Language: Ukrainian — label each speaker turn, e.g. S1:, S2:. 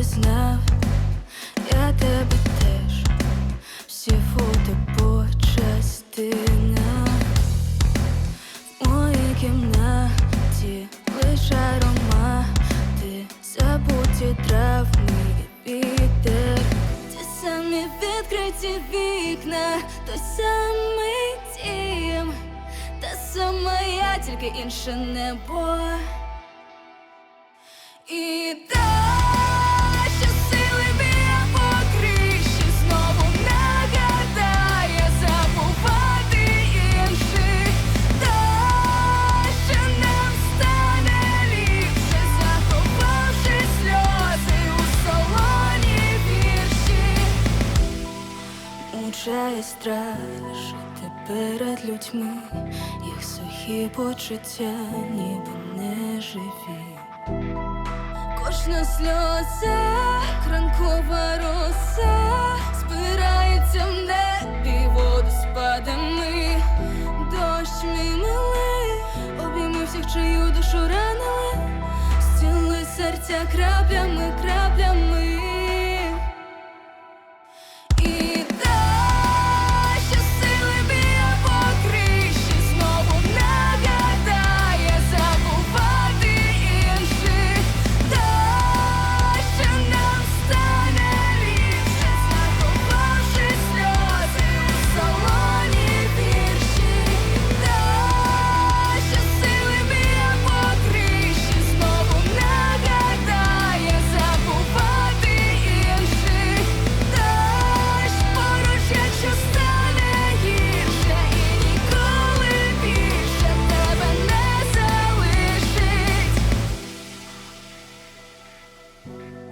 S1: пізнав, я тебе теж, всі фото по частинах В моїй кімнаті лише аромати, забуті травми і вітер. Ті самі відкриті вікна, той самий дім, та сама я, тільки інше небо. І дощ Мучає страшити перед людьми, їх сухі почуття, ніби не живі. Кожна сльоза, ранкова роса збирається в небі водоспадами. Дощ мій милий, обійми всіх, чию душу ранили, зціли серця краплями, краплями. Thank you.